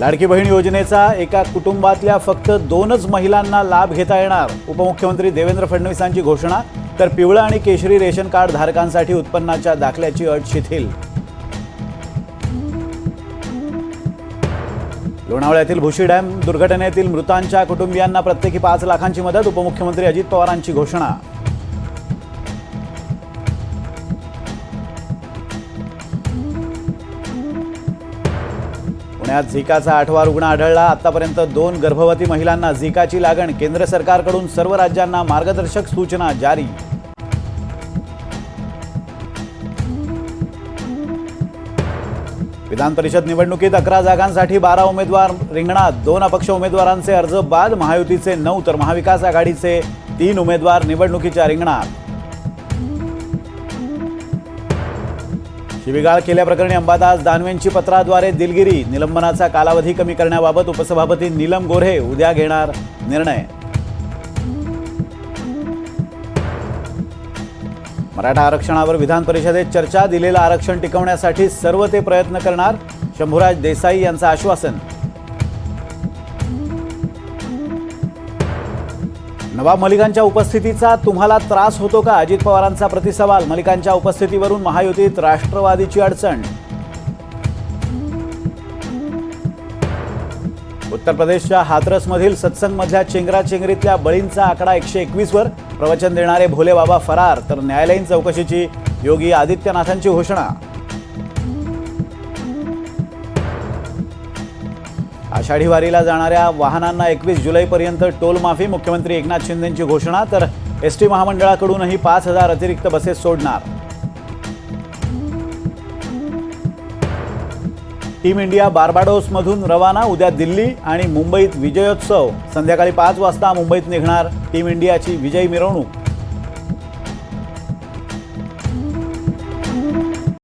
लाडकी बहीण योजनेचा एका कुटुंबातल्या फक्त दोनच महिलांना लाभ घेता येणार. उपमुख्यमंत्री देवेंद्र फडणवीसांची घोषणा तर पिवळं आणि केशरी रेशन कार्ड धारकांसाठी उत्पन्नाच्या दाखल्याची अट शिथिल. लोणावळ्यातील भुशी डॅम दुर्घटनेतील मृतांच्या कुटुंबियांना प्रत्येकी पाच लाखांची मदत उपमुख्यमंत्री अजित पवारांची घोषणा. पुण्यात झिकाचा आठवा रुग्ण आढळला. आतापर्यंत दोन गर्भवती महिलांना झिकाची लागण केंद्र सरकारकडून सर्व राज्यांना मार्गदर्शक सूचना जारी. विधान परिषद निवडणुकीत अकरा जागांसाठी बारा उमेदवार रिंगणात. दोन अपक्ष उमेदवारांचे अर्ज बाद महायुतीचे नऊ तर महाविकास आघाडीचे तीन उमेदवार निवडणुकीच्या रिंगणात. शिबिगाळ केल्याप्रकरणी अंबादास दानवेंची पत्राद्वारे दिलगिरी. निलंबनाचा कालावधी कमी करण्याबाबत उपसभापती नीलम गोऱ्हे उद्या घेणार निर्णय. मराठा आरक्षणावर विधान परिषदेत चर्चा दिलेलं आरक्षण टिकवण्यासाठी सर्व ते प्रयत्न करणार शंभूराज देसाई यांचं आश्वासन. नवाब मलिकांच्या उपस्थितीचा तुम्हाला त्रास होतो का? अजित पवारांचा प्रतिसवाल मलिकांच्या उपस्थितीवरून महायुतीत राष्ट्रवादीची अडचण. उत्तर प्रदेशच्या हाथरसमधील सत्संगमधल्या चेंगराचेंगरीतल्या बळींचा आकडा एकशे एकवीसवर प्रवचन देणारे भोले बाबा फरार तर न्यायालयीन चौकशीची योगी आदित्यनाथांची घोषणा. आषाढी वारीला जाणाऱ्या वाहनांना एकवीस जुलैपर्यंत टोलमाफी मुख्यमंत्री एकनाथ शिंदेंची घोषणा तर एस टी महामंडळाकडूनही पाच हजार अतिरिक्त बसेस सोडणार. टीम इंडिया बार्बाडोसमधून रवाना उद्या दिल्ली आणि मुंबईत विजयोत्सव. संध्याकाळी पाच वाजता मुंबईत निघणार टीम इंडियाची विजयी मिरवणूक.